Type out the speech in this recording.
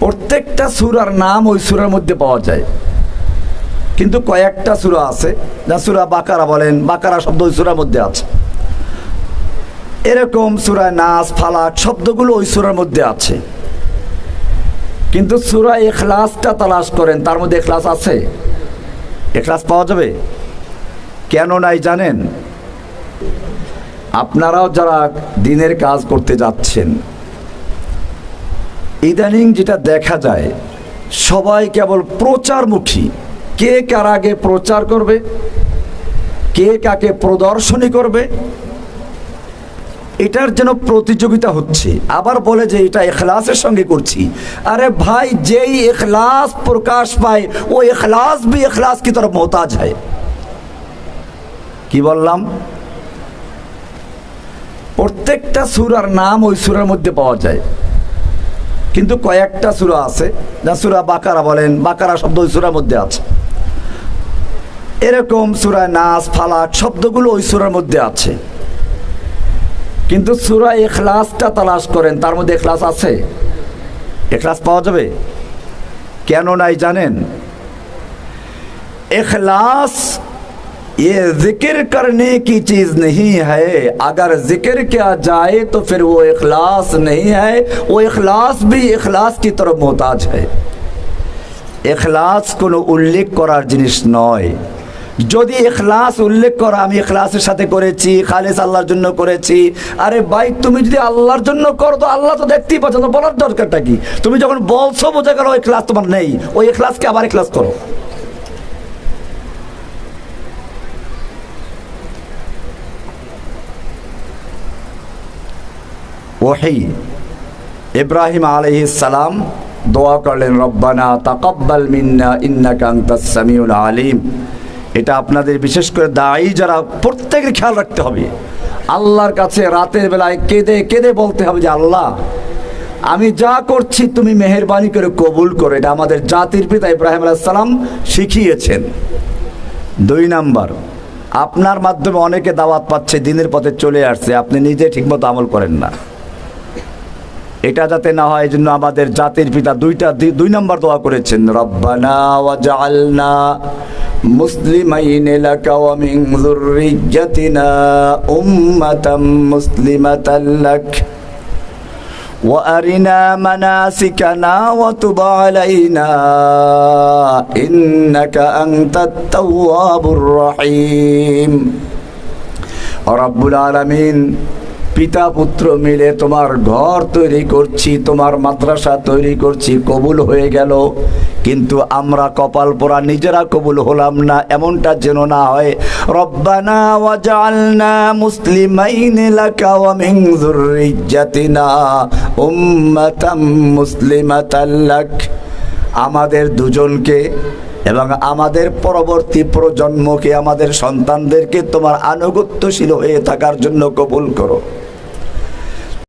প্রত্যেকটা সুরার নাম ওই সুরার মধ্যে পাওয়া যায়। কিন্তু কয়েকটা সুরা আছে, যা সুরা বাকারা বলেন, বাকারা শব্দ ওই সুরার মধ্যে আছে। এরকম সুরায় নাচ ফালাক শব্দগুলো ওই সুরার মধ্যে আছে। কিন্তু সুরা এখলাসটা তালাশ করেন, তার মধ্যে এখলাস আছে? এখলাস পাওয়া যাবে? কেন নাই জানেন? আপনারাও যারা দিনের কাজ করতে যাচ্ছেন ইদানিং যেটা দেখা যায়, সবাই কেবল প্রচারমুখী। কে কার আগে প্রচার করবে? কে কাকে প্রদর্শনী করবে? এটার যেন প্রতিযোগিতা হচ্ছে। আবার বলে যে এটা এখলাসের সঙ্গে করছি। আরে ভাই, যেই এখলাস প্রকাশ পায়, ও এখলাস বি এখলাস কি তোর মোহতাজ হয়? কি বললাম? প্রত্যেকটা সুরার নাম ওই সুরের মধ্যে পাওয়া যায়। কিন্তু কয়েকটা সুরা আছে, যা সুরা বাকারা বলেন, বাকারা শব্দ ওই সুরার মধ্যে আছে। এরকম সুরায় নাচ ফালাক শব্দগুলো ওই সুরার মধ্যে আছে। কিন্তু সুরা এখলাসটা তালাশ করেন, তার মধ্যে এখলাস আছে? এখলাস পাওয়া যাবে? কেন নাই জানেন? এখলাস ये जिक्र करने की चीज नहीं है अगर जिक्र किया जाए तो फिर वो इखलास नहीं है वो इखलास भी इखलास की तरफ मोहताज है এখলাস কোনো উল্লেখ করার জিনিস নয় যদি এখলাস উল্লেখ করা আমি এখলাসের সাথে করেছি খালেস আল্লাহর জন্য করেছি আরে ভাই তুমি যদি আল্লাহর জন্য করো তো আল্লাহ তো দেখতেই পাচ্ছ তো বলার দরকারটা কি তুমি যখন বলছো বোঝা গেল ওই ক্লাস তোমার নেই ওই এখলাসকে আবার এখলাস করো ওহি ইব্রাহিম সালাম দোয়া করলেন, রব্বানা তাকাব্বাল মিন্না ইন্নাকা আনতাস সামিউল আলিম। এটা আপনাদের বিশেষ করে দায়ী যারা, প্রত্যেকের খেয়াল রাখতে হবে। আল্লাহর কাছে রাতের বেলায় কেঁদে কেঁদে বলতে হবে যে, আল্লাহ, আমি যা করছি তুমি মেহেরবানি করে কবুল করো। এটা আমাদের জাতির পিতা ইব্রাহিম সালাম শিখিয়েছেন। দুই নাম্বার, আপনার মাধ্যমে অনেকে দাওয়াত পাচ্ছে, দিনের পথে চলে আসছে, আপনি নিজে ঠিকমতো আমল করেন না। এটা যাতে না হয় এই জন্য আমাদের জাতির পিতা দুইটা দি- দুই নম্বর দোয়া করেছেন রব্বানা ওয়াজআলনা মুসলিমাইন লাকা ওয়া মিন যুররিয়্যাতিনা উম্মাতাম মুসলিমাতাল লাক وأرنا مناسكنا وتب علينا إنك أنت التواب الرحيم রব্বুল আলামিন পিতা পুত্র মিলে তোমার ঘর তৈরি করছি, তোমার মাদ্রাসা তৈরি করছি, কবুল হয়ে গেল। কিন্তু আমরা কপাল পোড়া নিজেরা কবুল হলাম না, এমনটা যেন না হয়। রব্বানা লাক। আমাদের দুজনকে এবং আমাদের পরবর্তী প্রজন্মকে, আমাদের সন্তানদেরকে তোমার আনুগত্যশীল হয়ে থাকার জন্য কবুল করো।